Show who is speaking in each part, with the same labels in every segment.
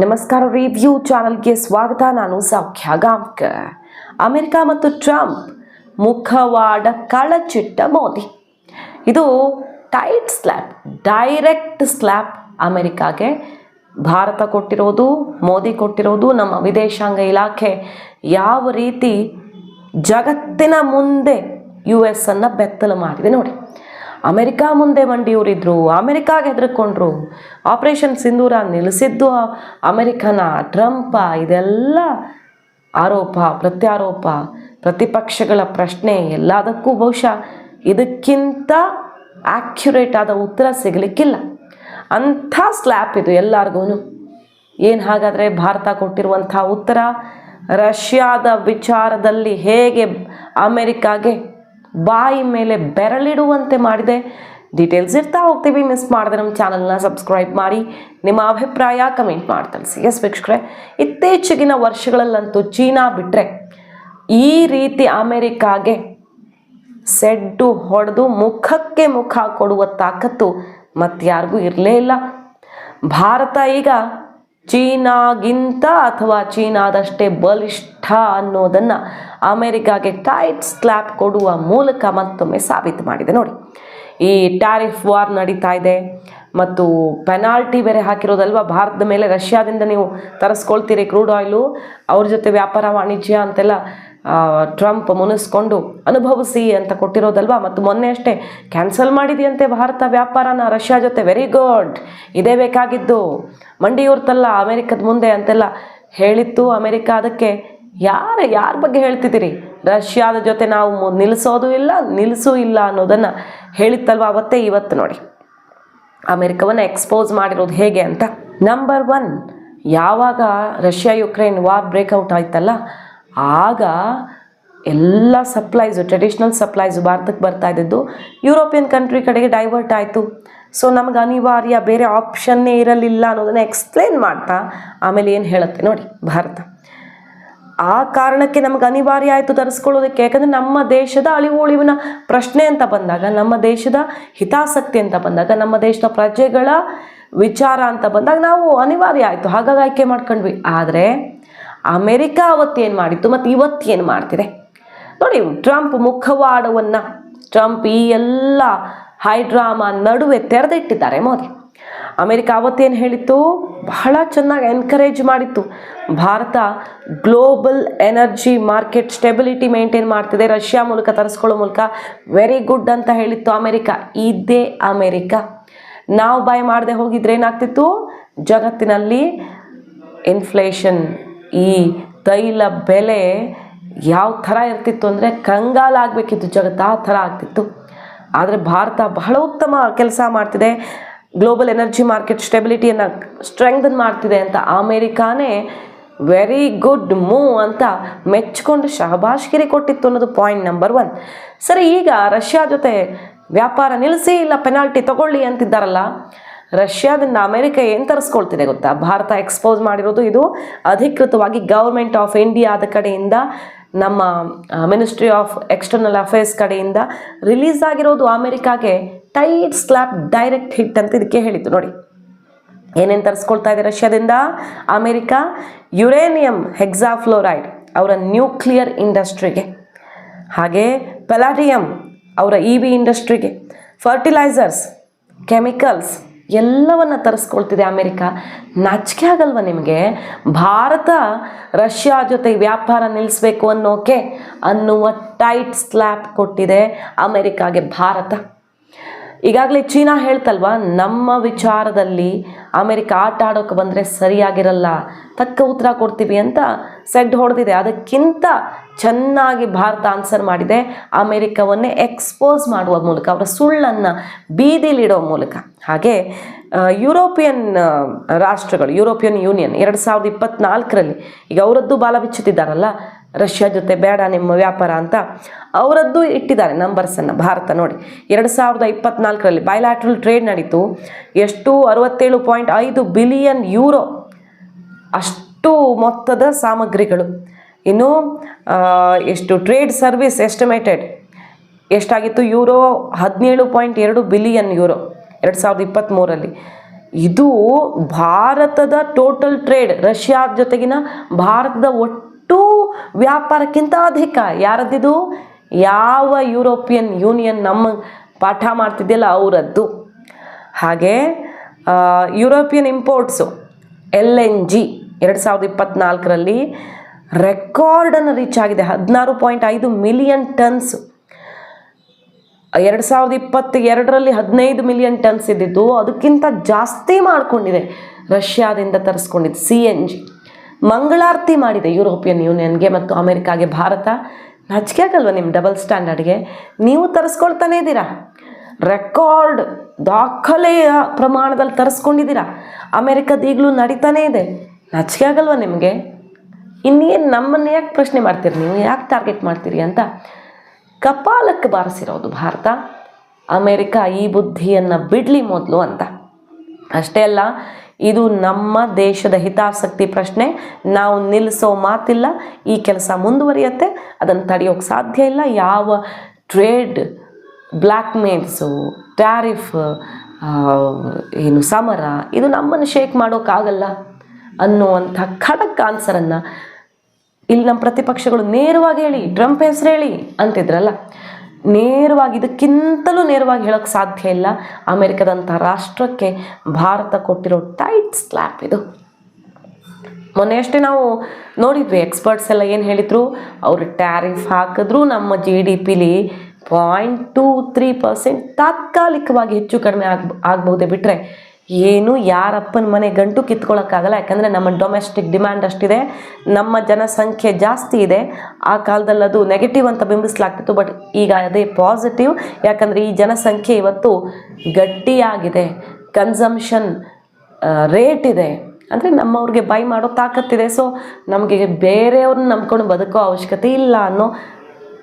Speaker 1: ನಮಸ್ಕಾರ ರಿವ್ಯೂ ಚಾನಲ್ಗೆ ಸ್ವಾಗತ. ನಾನು ಸೌಖ್ಯ ಗಾಂವ್ಕರ್. ಅಮೆರಿಕ ಮತ್ತು ಟ್ರಂಪ್ ಮುಖವಾಡ ಕಳಚಿಟ್ಟ ಮೋದಿ. ಇದು ಟೈಟ್ ಸ್ಲ್ಯಾಪ್ ಡೈರೆಕ್ಟ್ ಸ್ಲ್ಯಾಪ್ ಅಮೆರಿಕಾಗೆ. ಭಾರತ ಕೊಟ್ಟಿರೋದು, ಮೋದಿ ಕೊಟ್ಟಿರೋದು, ನಮ್ಮ ವಿದೇಶಾಂಗ ಇಲಾಖೆ ಯಾವ ರೀತಿ ಜಗತ್ತಿನ ಮುಂದೆ ಯು ಎಸ್ ಅನ್ನು ಬೆತ್ತಲು ಮಾಡಿದೆ ನೋಡಿ. ಅಮೆರಿಕ ಮುಂದೆ ಮಂಡಿಯವರಿದ್ದರು ಅಮೆರಿಕಾಗೆ ಹೆದರ್ಕೊಂಡ್ರು. ಆಪರೇಷನ್ ಸಿಂಧೂರ ನಿಲ್ಲಿಸಿದ್ದು ಅಮೆರಿಕನ ಟ್ರಂಪ. ಇದೆಲ್ಲ ಆರೋಪ, ಪ್ರತ್ಯಾರೋಪ. ಪ್ರತಿಪಕ್ಷಗಳ ಪ್ರಶ್ನೆ ಎಲ್ಲದಕ್ಕೂ ಬಹುಶಃ ಇದಕ್ಕಿಂತ ಆಕ್ಯುರೇಟ್ ಆದ ಉತ್ತರ ಸಿಗಲಿಕ್ಕಿಲ್ಲ. ಅಂಥ ಸ್ಲ್ಯಾಪ್ ಇದು ಎಲ್ಲರಿಗೂ ಏನು ಹಾಗಾದರೆ ಭಾರತ ಕೊಟ್ಟಿರುವಂಥ ಉತ್ತರ? ರಷ್ಯಾದ ವಿಚಾರದಲ್ಲಿ ಹೇಗೆ ಅಮೆರಿಕಾಗೆ ಬಾಯಿ ಮೇಲೆ ಬೆರಳಿಡುವಂತೆ ಮಾಡಿದೆ. ಡೀಟೇಲ್ಸ್ ಇರ್ತಾ ಹೋಗ್ತೀವಿ. ಮಿಸ್ ಮಾಡಿದೆ ನಮ್ಮ ಚಾನಲ್ನ ಸಬ್ಸ್ಕ್ರೈಬ್ ಮಾಡಿ. ನಿಮ್ಮ ಅಭಿಪ್ರಾಯ ಕಮೆಂಟ್ ಮಾಡಿ ತಿಳಿಸಿ. ಎಸ್ ವೀಕ್ಷಕರೇ, ಇತ್ತೀಚೆಗಿನ ವರ್ಷಗಳಲ್ಲಂತೂ ಚೀನಾ ಬಿಟ್ಟರೆ ಈ ರೀತಿ ಅಮೆರಿಕಾಗೆ ಸೆಡ್ಡು ಹೊಡೆದು ಮುಖಕ್ಕೆ ಮುಖ ಕೊಡುವ ತಾಕತ್ತು ಮತ್ತಾರಿಗೂ ಇರಲೇ ಇಲ್ಲ. ಭಾರತ ಈಗ ಚೀನಾಗಿಂತ ಅಥವಾ ಚೀನಾದಷ್ಟೇ ಬಲಿಷ್ಠ ಅನ್ನೋದನ್ನು ಅಮೆರಿಕಾಗೆ ಟೈಟ್ ಸ್ಲ್ಯಾಪ್ ಕೊಡುವ ಮೂಲಕ ಮತ್ತೊಮ್ಮೆ ಸಾಬೀತು ಮಾಡಿದೆ. ನೋಡಿ, ಈ ಟ್ಯಾರಿಫ್ ವಾರ್ ನಡೀತಾ ಇದೆ ಮತ್ತು ಪೆನಾಲ್ಟಿ ಬೇರೆ ಹಾಕಿರೋದಲ್ವಾ? ಭಾರತದ ಮೇಲೆ ರಷ್ಯಾದಿಂದ ನೀವು ತರಿಸ್ಕೊಳ್ತೀರಿ ಕ್ರೂಡ್ ಆಯಿಲು ಅವ್ರ ಜೊತೆ ವ್ಯಾಪಾರ ವಾಣಿಜ್ಯ ಅಂತೆಲ್ಲ. ಟ್ರಂಪ್ ಮುನಿಸ್ಕೊಂಡು ಅನುಭವಿಸಿ ಅಂತ ಕೊಟ್ಟಿರೋದಲ್ವಾ? ಮತ್ತು ಮೊನ್ನೆ ಅಷ್ಟೇ ಕ್ಯಾನ್ಸಲ್ ಮಾಡಿದೆಯಂತೆ ಭಾರತ ವ್ಯಾಪಾರನ ರಷ್ಯಾ ಜೊತೆ. ವೆರಿ ಗುಡ್ ಇದೇ ಬೇಕಾಗಿದ್ದು. ಮಂಡಿಯೂರ್ತಲ್ಲ ಅಮೆರಿಕದ ಮುಂದೆ ಅಂತೆಲ್ಲ ಹೇಳಿತ್ತು ಅಮೆರಿಕ. ಅದಕ್ಕೆ ಯಾರು, ಯಾರ ಬಗ್ಗೆ ಹೇಳ್ತಿದ್ದೀರಿ? ರಷ್ಯಾದ ಜೊತೆ ನಾವು ನಿಲ್ಲಿಸೋದು ಇಲ್ಲ ನಿಲ್ಲಿಸೂ ಇಲ್ಲ ಅನ್ನೋದನ್ನು ಹೇಳಿತ್ತಲ್ವ ಅವತ್ತೇ? ಇವತ್ತು ನೋಡಿ. ಅಮೆರಿಕವನ್ನು ಎಕ್ಸ್ಪೋಸ್ ಮಾಡಿರೋದು ಹೇಗೆ ಅಂತ. ನಂಬರ್ ಒನ್ ಯಾವಾಗ ರಷ್ಯಾ ಯುಕ್ರೇನ್ ವಾರ್ ಬ್ರೇಕ್ಔಟ್ ಆಯ್ತಲ್ಲ ಆಗ ಎಲ್ಲ ಸಪ್ಲೈಸು ಟ್ರೆಡಿಷ್ನಲ್ ಸಪ್ಲೈಸು ಭಾರತಕ್ಕೆ ಬರ್ತಾ ಇದ್ದಿದ್ದು ಯುರೋಪಿಯನ್ ಕಂಟ್ರಿ ಕಡೆಗೆ ಡೈವರ್ಟ್ ಆಯಿತು. ಸೊ ನಮ್ಗೆ ಅನಿವಾರ್ಯ ಬೇರೆ ಆಪ್ಷನ್ನೇ ಇರಲಿಲ್ಲ ಅನ್ನೋದನ್ನು ಎಕ್ಸ್ಪ್ಲೇನ್ ಮಾಡ್ತಾ ಆಮೇಲೆ ಏನು ಹೇಳುತ್ತೆ ನೋಡಿ ಭಾರತ. ಆ ಕಾರಣಕ್ಕೆ ನಮ್ಗೆ ಅನಿವಾರ್ಯ ಆಯಿತು ತರಿಸ್ಕೊಳ್ಳೋದಕ್ಕೆ, ಯಾಕಂದರೆ ನಮ್ಮ ದೇಶದ ಅಳಿವು ಉಳಿವಿನ ಪ್ರಶ್ನೆ ಅಂತ ಬಂದಾಗ, ನಮ್ಮ ದೇಶದ ಹಿತಾಸಕ್ತಿ ಅಂತ ಬಂದಾಗ, ನಮ್ಮ ದೇಶದ ಪ್ರಜೆಗಳ ವಿಚಾರ ಅಂತ ಬಂದಾಗ ನಾವು ಅನಿವಾರ್ಯ ಆಯಿತು. ಹಾಗಾಗಿ ಆಯ್ಕೆ ಮಾಡ್ಕೊಂಡ್ವಿ. ಆದರೆ ಅಮೆರಿಕ ಅವತ್ತೇನು ಮಾಡಿತ್ತು? ಮತ್ತು ಇವತ್ತೇನು ಮಾಡ್ತಿದೆ? ನೋಡಿ, ಟ್ರಂಪ್ ಮುಖವಾಡವನ್ನು, ಟ್ರಂಪ್ ಈ ಎಲ್ಲ ಹೈಡ್ರಾಮಾ ನಡುವೆ ತೆರೆದಿಟ್ಟಿದ್ದಾರೆ ಮೋದಿ. ಅಮೆರಿಕ ಅವತ್ತೇನು ಹೇಳಿತ್ತು? ಬಹಳ ಚೆನ್ನಾಗಿ ಎನ್ಕರೇಜ್ ಮಾಡಿತ್ತು. Bharat global energy market stability maintain ಮಾಡ್ತಿದೆ. ರಷ್ಯಾ ಮೂಲಕ ತರಿಸ್ಕೊಳ್ಳೋ ಮೂಲಕ ವೆರಿ ಗುಡ್ ಅಂತ ಹೇಳಿತ್ತು ಅಮೆರಿಕ. ಇದೇ ಅಮೆರಿಕ. ನಾವು ಬಾಯ್ ಮಾಡದೆ ಹೋಗಿದ್ರೆ ಏನಾಗ್ತಿತ್ತು? ಜಗತ್ತಿನಲ್ಲಿ ಇನ್ಫ್ಲೇಷನ್ ಈ ತೈಲ ಬೆಲೆ ಯಾವ ಥರ ಇರ್ತಿತ್ತು ಅಂದರೆ ಕಂಗಾಲಾಗಬೇಕಿತ್ತು ಜಗತ್ತು, ಆ ಥರ ಆಗ್ತಿತ್ತು. ಆದರೆ ಭಾರತ ಬಹಳ ಉತ್ತಮ ಕೆಲಸ ಮಾಡ್ತಿದೆ. ಗ್ಲೋಬಲ್ ಎನರ್ಜಿ ಮಾರ್ಕೆಟ್ ಸ್ಟೆಬಿಲಿಟಿಯನ್ನು ಸ್ಟ್ರೆಂಗ್ದನ್ ಮಾಡ್ತಿದೆ ಅಂತ ಅಮೇರಿಕಾನೇ ವೆರಿ ಗುಡ್ ಮೂವ್ ಅಂತ ಮೆಚ್ಕೊಂಡು ಶಹಬಾಷ್ಗಿರಿ ಕೊಟ್ಟಿತ್ತು ಅನ್ನೋದು ಪಾಯಿಂಟ್ ನಂಬರ್ ಒನ್ ಸರಿ, ಈಗ ರಷ್ಯಾ ಜೊತೆ ವ್ಯಾಪಾರ ನಿಲ್ಲಿಸಿ ಇಲ್ಲ ಪೆನಾಲ್ಟಿ ತಗೊಳ್ಳಿ ಅಂತಿದ್ದಾರಲ್ಲ ರಷ್ಯಾದಿಂದ ಅಮೆರಿಕ ಏನು ತರಿಸ್ಕೊಳ್ತಿದೆ ಗೊತ್ತಾ? ಭಾರತ ಎಕ್ಸ್ಪೋಸ್ ಮಾಡಿರೋದು ಇದು ಅಧಿಕೃತವಾಗಿ ಗೌರ್ಮೆಂಟ್ ಆಫ್ ಇಂಡಿಯಾದ ಕಡೆಯಿಂದ, ನಮ್ಮ ಮಿನಿಸ್ಟ್ರಿ ಆಫ್ ಎಕ್ಸ್ಟರ್ನಲ್ ಅಫೇರ್ಸ್ ಕಡೆಯಿಂದ ರಿಲೀಸ್ ಆಗಿರೋದು ಅಮೆರಿಕಾಗೆ ಟೈಟ್ ಸ್ಲ್ಯಾಪ್ ಡೈರೆಕ್ಟ್ ಹಿಟ್ ಅಂತ ಇದಕ್ಕೆ ಹೇಳಿತ್ತು ನೋಡಿ. ಏನೇನು ತರಿಸ್ಕೊಳ್ತಾ ಇದೆ ರಷ್ಯಾದಿಂದ? ಅಮೆರಿಕ ಯುರೇನಿಯಂ ಹೆಕ್ಸಾಫ್ಲೋರೈಡ್ ಅವರ ನ್ಯೂಕ್ಲಿಯರ್ ಇಂಡಸ್ಟ್ರಿಗೆ ಹಾಗೆ ಪೆಲಾಟಿಯಂ ಅವರ ಇ ವಿ ಇಂಡಸ್ಟ್ರಿಗೆ ಫರ್ಟಿಲೈಸರ್ಸ್ ಕೆಮಿಕಲ್ಸ್ ಎಲ್ಲವನ್ನ ತರಿಸ್ಕೊಳ್ತಿದೆ ಅಮೆರಿಕ. ನಾಚಿಕೆ ಆಗಲ್ವ ನಿಮಗೆ? ಭಾರತ ರಷ್ಯಾ ಜೊತೆ ವ್ಯಾಪಾರ ನಿಲ್ಲಿಸ್ಬೇಕು ಅನ್ನೋಕೆ ಅನ್ನುವ ಟೈಟ್ ಸ್ಲ್ಯಾಪ್ ಕೊಟ್ಟಿದೆ ಅಮೆರಿಕಾಗೆ ಭಾರತ. ಈಗಾಗಲೇ ಚೀನಾ ಹೇಳ್ತಲ್ವಾ, ನಮ್ಮ ವಿಚಾರದಲ್ಲಿ ಅಮೆರಿಕ ಆಟ ಆಡೋಕೆ ಬಂದರೆ ಸರಿಯಾಗಿರಲ್ಲ, ತಕ್ಕ ಉತ್ತರ ಕೊಡ್ತೀವಿ ಅಂತ ಸೆಡ್ ಹೊಡೆದಿದೆ. ಅದಕ್ಕಿಂತ ಚೆನ್ನಾಗಿ ಭಾರತ ಆನ್ಸರ್ ಮಾಡಿದೆ. ಅಮೆರಿಕವನ್ನೇ ಎಕ್ಸ್ಪೋಸ್ ಮಾಡುವ ಮೂಲಕ, ಅವರ ಸುಳ್ಳನ್ನು ಬೀದಿಲಿಡೋ ಮೂಲಕ. ಹಾಗೆ ಯುರೋಪಿಯನ್ ರಾಷ್ಟ್ರಗಳು, ಯುರೋಪಿಯನ್ ಯೂನಿಯನ್ ಎರಡು ಸಾವಿರದ ಇಪ್ಪತ್ನಾಲ್ಕರಲ್ಲಿ, ಈಗ ಅವರದ್ದು ಬಾಲ ಬಿಚ್ಚುತ್ತಿದ್ದಾರಲ್ಲ, ರಷ್ಯಾ ಜೊತೆ ಬೇಡ ನಿಮ್ಮ ವ್ಯಾಪಾರ ಅಂತ ಅವರದ್ದು ಇಟ್ಟಿದ್ದಾರೆ ನಂಬರ್ಸನ್ನು ಭಾರತ ನೋಡಿ. ಎರಡು ಸಾವಿರದ ಇಪ್ಪತ್ನಾಲ್ಕರಲ್ಲಿ ಬಯಲಾಟ್ರಲ್ ಟ್ರೇಡ್ ನಡೀತು. ಎಷ್ಟು? ಅರವತ್ತೇಳು ಪಾಯಿಂಟ್ ಐದು ಬಿಲಿಯನ್ ಯೂರೋ ಅಷ್ಟು ಮೊತ್ತದ ಸಾಮಗ್ರಿಗಳು. ಇನ್ನು ಎಷ್ಟು ಟ್ರೇಡ್ ಸರ್ವಿಸ್ ಎಸ್ಟಿಮೇಟೆಡ್ ಎಷ್ಟಾಗಿತ್ತು? ಯೂರೋ ಹದಿನೇಳು ಪಾಯಿಂಟ್ ಎರಡು ಬಿಲಿಯನ್ ಯೂರೋ ಎರಡು ಸಾವಿರದ ಇಪ್ಪತ್ತ್ಮೂರಲ್ಲಿ ಇದು ಭಾರತದ ಟೋಟಲ್ ಟ್ರೇಡ್ ರಷ್ಯಾ ಜೊತೆಗಿನ ಭಾರತದ ಒಟ್ಟು ವ್ಯಾಪಾರಕ್ಕಿಂತ ಅಧಿಕ. ಯಾರದ್ದಿದು? ಯಾವ ಯುರೋಪಿಯನ್ ಯೂನಿಯನ್ ನಮ್ಮ ಪಾಠ ಮಾಡ್ತಿದ್ದಿಲ್ಲ ಅವರದ್ದು. ಹಾಗೆ European imports L N G. ಎರಡು ಸಾವಿರದ ಇಪ್ಪತ್ತ್ನಾಲ್ಕರಲ್ಲಿ ರೆಕಾರ್ಡನ್ನು ರೀಚ್ ಆಗಿದೆ. ಹದಿನಾರು ಪಾಯಿಂಟ್ ಐದು ಮಿಲಿಯನ್ ಟನ್ಸ್. ಎರಡು ಸಾವಿರದ ಇಪ್ಪತ್ತ ಎರಡರಲ್ಲಿ ಹದಿನೈದು ಮಿಲಿಯನ್ ಟನ್ಸ್ ಇದ್ದಿದ್ದು, ಅದಕ್ಕಿಂತ ಜಾಸ್ತಿ ಮಾಡಿಕೊಂಡಿದೆ ರಷ್ಯಾದಿಂದ ತರಿಸ್ಕೊಂಡಿದ್ದು ಸಿ ಎನ್ ಜಿ. ಮಂಗಳಾರತಿ ಮಾಡಿದೆ ಯುರೋಪಿಯನ್ ಯೂನಿಯನ್ಗೆ ಮತ್ತು ಅಮೆರಿಕಾಗೆ ಭಾರತ. ನಾಚಿಕೆ ನಿಮ್ಮ ಡಬಲ್ ಸ್ಟ್ಯಾಂಡರ್ಡ್ಗೆ? ನೀವು ತರಿಸ್ಕೊಳ್ತಾನೇ ಇದ್ದೀರಾ? ರೆಕಾರ್ಡ್ ದಾಖಲೆಯ ಪ್ರಮಾಣದಲ್ಲಿ ತರಿಸ್ಕೊಂಡಿದ್ದೀರಾ? ಅಮೆರಿಕದ ಈಗಲೂ ನಡೀತಾನೇ ಇದೆ. ನಾಚಿಕೆ ಆಗಲ್ವ ನಿಮಗೆ? ಇನ್ನೇನು ನಮ್ಮನ್ನು ಯಾಕೆ ಪ್ರಶ್ನೆ ಮಾಡ್ತೀರಿ ನೀವು? ಯಾಕೆ ಟಾರ್ಗೆಟ್ ಮಾಡ್ತೀರಿ ಅಂತ ಕಪಾಲಕ್ಕೆ ಬಾರಿಸಿರೋದು ಭಾರತ, ಅಮೇರಿಕ ಈ ಬುದ್ಧಿಯನ್ನು ಬಿಡಲಿ ಮೊದಲು ಅಂತ. ಅಷ್ಟೇ ಅಲ್ಲ, ಇದು ನಮ್ಮ ದೇಶದ ಹಿತಾಸಕ್ತಿ ಪ್ರಶ್ನೆ. ನಾವು ನಿಲ್ಲಿಸೋ ಮಾತಿಲ್ಲ, ಈ ಕೆಲಸ ಮುಂದುವರಿಯುತ್ತೆ, ಅದನ್ನು ತಡೆಯೋಕ್ಕೆ ಸಾಧ್ಯ ಇಲ್ಲ. ಯಾವ ಟ್ರೇಡ್ ಬ್ಲ್ಯಾಕ್ ಮೇಲ್ಸು ಟ್ಯಾರಿಫ್ ಏನು ಸಮರ, ಇದು ನಮ್ಮನ್ನು ಶೇಕ್ ಮಾಡೋಕ್ಕಾಗಲ್ಲ ಅನ್ನುವಂಥ ಖಡಕ್ ಆನ್ಸರನ್ನು ಇಲ್ಲಿ ನಮ್ಮ ಪ್ರತಿಪಕ್ಷಗಳು ನೇರವಾಗಿ ಹೇಳಿ ಟ್ರಂಪ್ ಹೆಸರು ಹೇಳಿ ಅಂತಿದ್ರಲ್ಲ, ನೇರವಾಗಿ ಇದಕ್ಕಿಂತಲೂ ನೇರವಾಗಿ ಹೇಳೋಕ್ಕೆ ಸಾಧ್ಯ ಇಲ್ಲ. ಅಮೆರಿಕದಂಥ ರಾಷ್ಟ್ರಕ್ಕೆ ಭಾರತ ಕೊಟ್ಟಿರೋ ಟೈಟ್ ಸ್ಲ್ಯಾಪ್ ಇದು. ಮೊನ್ನೆ ಅಷ್ಟೇ ನಾವು ನೋಡಿದ್ವಿ ಎಕ್ಸ್ಪರ್ಟ್ಸ್ ಎಲ್ಲ ಏನು ಹೇಳಿದ್ರು, ಅವರು ಟ್ಯಾರಿಫ್ ಹಾಕಿದ್ರು ನಮ್ಮ ಜಿ ಡಿ ಪಿಲಿ ಪಾಯಿಂಟ್ ಟೂ ತ್ರೀ ಪರ್ಸೆಂಟ್ ತಾತ್ಕಾಲಿಕವಾಗಿ ಹೆಚ್ಚು ಕಡಿಮೆ ಆಗ್ ಆಗ್ಬಹುದೇ ಬಿಟ್ಟರೆ ಏನು ಯಾರಪ್ಪನ ಮನೆ ಗಂಟು ಕಿತ್ಕೊಳ್ಳೋಕ್ಕಾಗಲ್ಲ ಯಾಕಂದರೆ ನಮ್ಮ ಡೊಮೆಸ್ಟಿಕ್ ಡಿಮ್ಯಾಂಡ್ ಅಷ್ಟಿದೆ, ನಮ್ಮ ಜನಸಂಖ್ಯೆ ಜಾಸ್ತಿ ಇದೆ. ಆ ಕಾಲದಲ್ಲಿ ಅದು ನೆಗೆಟಿವ್ ಅಂತ ಬಿಂಬಿಸಲಾಗ್ತಿತ್ತು ಬಟ್ ಈಗ ಅದೇ ಪಾಸಿಟಿವ್ ಯಾಕಂದರೆ ಈ ಜನಸಂಖ್ಯೆ ಇವತ್ತು ಗಟ್ಟಿಯಾಗಿದೆ. ಕನ್ಸಂಪ್ಷನ್ ರೇಟ್ ಇದೆ. ಅಂದರೆ ನಮ್ಮವ್ರಿಗೆ ಬೈ ಮಾಡೋ ತಾಕತ್ತಿದೆ. ಸೊ ನಮಗೆ ಬೇರೆಯವ್ರನ್ನ ನಂಬ್ಕೊಂಡು ಬದುಕೋ ಅವಶ್ಯಕತೆ ಇಲ್ಲ ಅನ್ನೋ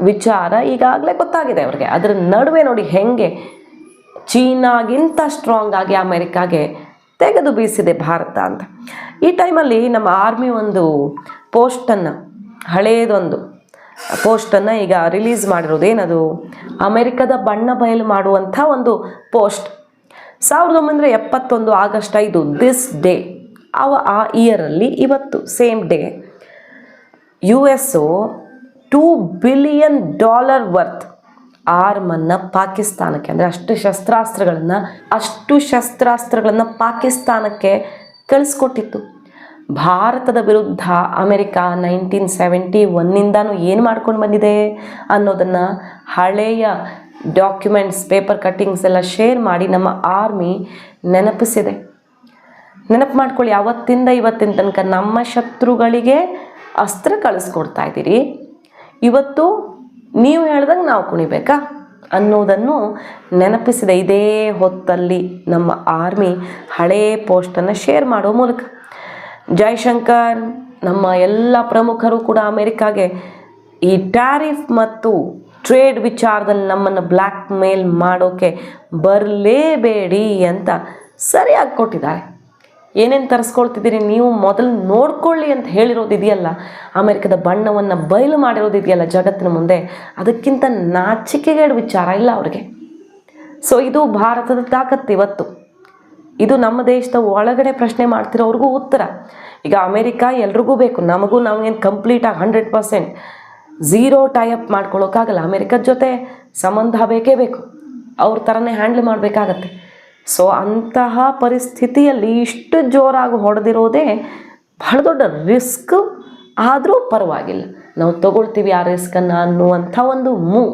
Speaker 1: ವಿಚಾರ ಈಗಾಗಲೇ ಗೊತ್ತಾಗಿದೆ ಅವ್ರಿಗೆ. ಅದರ ನಡುವೆ ನೋಡಿ ಹೆಂಗೆ ಚೀನಾಗಿಂತ ಸ್ಟ್ರಾಂಗ್ ಆಗಿ ಅಮೆರಿಕಾಗೆ ತೆಗೆದು ಬೀಸಿದೆ ಭಾರತ ಅಂತ. ಈ ಟೈಮಲ್ಲಿ ನಮ್ಮ ಆರ್ಮಿ ಒಂದು ಪೋಸ್ಟನ್ನು ಹಳೆಯದೊಂದು ಪೋಸ್ಟನ್ನು ಈಗ ರಿಲೀಸ್ ಮಾಡಿರೋದು. ಏನದು? ಅಮೆರಿಕದ ಬಣ್ಣ ಬಯಲು ಮಾಡುವಂಥ ಒಂದು ಪೋಸ್ಟ್ ಸಾವಿರದ ಒಂಬೈನೂರ ಎಪ್ಪತ್ತೊಂದು ಆಗಸ್ಟ್ ಐದು ದಿಸ್ ಡೇ ಅವ ಆ ಇಯರಲ್ಲಿ ಇವತ್ತು same day U S two billion dollar worth ಆರ್ಮನ್ನು ಪಾಕಿಸ್ತಾನಕ್ಕೆ, ಅಂದರೆ ಅಷ್ಟು ಶಸ್ತ್ರಾಸ್ತ್ರಗಳನ್ನು ಅಷ್ಟು ಶಸ್ತ್ರಾಸ್ತ್ರಗಳನ್ನು ಪಾಕಿಸ್ತಾನಕ್ಕೆ ಕಳಿಸ್ಕೊಟ್ಟಿತ್ತು. ಭಾರತದ ವಿರುದ್ಧ ಅಮೆರಿಕ ನೈನ್ಟೀನ್ ಸೆವೆಂಟಿ ಒನ್ನಿಂದನೂ ಏನು ಮಾಡ್ಕೊಂಡು ಬಂದಿದೆ ಅನ್ನೋದನ್ನು ಹಳೆಯ ಡಾಕ್ಯುಮೆಂಟ್ಸ್, ಪೇಪರ್ ಕಟ್ಟಿಂಗ್ಸ್ ಎಲ್ಲ ಶೇರ್ ಮಾಡಿ ನಮ್ಮ ಆರ್ಮಿ ನೆನಪಿಸಿದೆ. ನೆನಪು ಮಾಡ್ಕೊಳ್ಳಿ, ಅವತ್ತಿಂದ ಇವತ್ತಿನ ತನಕ ನಮ್ಮ ಶತ್ರುಗಳಿಗೆ ಅಸ್ತ್ರ ಕಳಿಸ್ಕೊಡ್ತಾ ಇದ್ದೀರಿ. ಇವತ್ತು ನೀವು ಹೇಳ್ದಂಗೆ ನಾವು ಕುಣಿಬೇಕಾ? ಅನ್ನೋದನ್ನು ನೆನಪಿಸಿದ ಇದೇ ಹೊತ್ತಲ್ಲಿ ನಮ್ಮ ಆರ್ಮಿ ಹಳೇ ಪೋಸ್ಟನ್ನು ಶೇರ್ ಮಾಡೋ ಮೂಲಕ. ಜೈಶಂಕರ್, ನಮ್ಮ ಎಲ್ಲ ಪ್ರಮುಖರು ಕೂಡ ಅಮೆರಿಕಾಗೆ ಈ ಟ್ಯಾರಿಫ್ ಮತ್ತು ಟ್ರೇಡ್ ವಿಚಾರದಲ್ಲಿ ನಮ್ಮನ್ನು ಬ್ಲ್ಯಾಕ್ ಮೇಲ್ ಮಾಡೋಕ್ಕೆ ಬರಲೇಬೇಡಿ ಅಂತ ಸರಿಯಾಗಿ ಕೊಟ್ಟಿದ್ದಾರೆ. ಏನೇನು ತರಿಸ್ಕೊಳ್ತಿದ್ದೀರಿ? ನೀವು ಮೊದಲು ನೋಡ್ಕೊಳ್ಳಿ ಅಂತ ಹೇಳಿರೋದು ಇದೆಯಲ್ಲ? ಅಮೆರಿಕದ ಬಣ್ಣವನ್ನು ಬಯಲು ಮಾಡಿರೋದು ಇದೆಯಲ್ಲ ಜಗತ್ತಿನ ಮುಂದೆ? ಅದಕ್ಕಿಂತ ನಾಚಿಕೆಗೇಡು ವಿಚಾರ ಇಲ್ಲ ಅವ್ರಿಗೆ. ಸೊ ಇದು ಭಾರತದ ತಾಕತ್ತು ಇವತ್ತು. ಇದು ನಮ್ಮ ದೇಶದ ಒಳಗಡೆ ಪ್ರಶ್ನೆ ಮಾಡ್ತಿರೋರಿಗೂ ಉತ್ತರ. ಈಗ ಅಮೇರಿಕ ಎಲ್ರಿಗೂ ಬೇಕು. ನಮಗೂ ನಾವೇನು ಕಂಪ್ಲೀಟಾಗಿ hundred percent zero tie up ಮಾಡ್ಕೊಳ್ಳೋಕ್ಕಾಗಲ್ಲ ಅಮೇರಿಕದ ಜೊತೆ ಸಂಬಂಧ ಬೇಕೇ ಬೇಕು. ಅವ್ರ ಥರನೇ ಹ್ಯಾಂಡ್ಲ್ ಮಾಡಬೇಕಾಗತ್ತೆ. ಸೊ ಅಂತಹ ಪರಿಸ್ಥಿತಿಯಲ್ಲಿ ಇಷ್ಟು ಜೋರಾಗಿ ಹೊಡೆದಿರೋದೇ ಬಹಳ ದೊಡ್ಡ ರಿಸ್ಕ್. ಆದರೂ ಪರವಾಗಿಲ್ಲ. ನಾವು ತಗೊಳ್ತೀವಿ ಆ ರಿಸ್ಕನ್ನು ಅನ್ನುವಂಥ ಒಂದು ಮೂವ್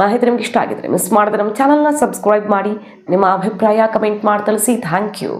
Speaker 1: ಮಾಹಿತಿ ನಿಮ್ಗೆ ಇಷ್ಟ ಆಗಿದ್ರೆ ಮಿಸ್ ಮಾಡಿದ್ರೆ ನಮ್ಮ ಚಾನಲ್ನ ಸಬ್ಸ್ಕ್ರೈಬ್ ಮಾಡಿ. ನಿಮ್ಮ ಅಭಿಪ್ರಾಯ ಕಮೆಂಟ್ ಮಾಡಿ ತಿಳಿಸಿ. Thank you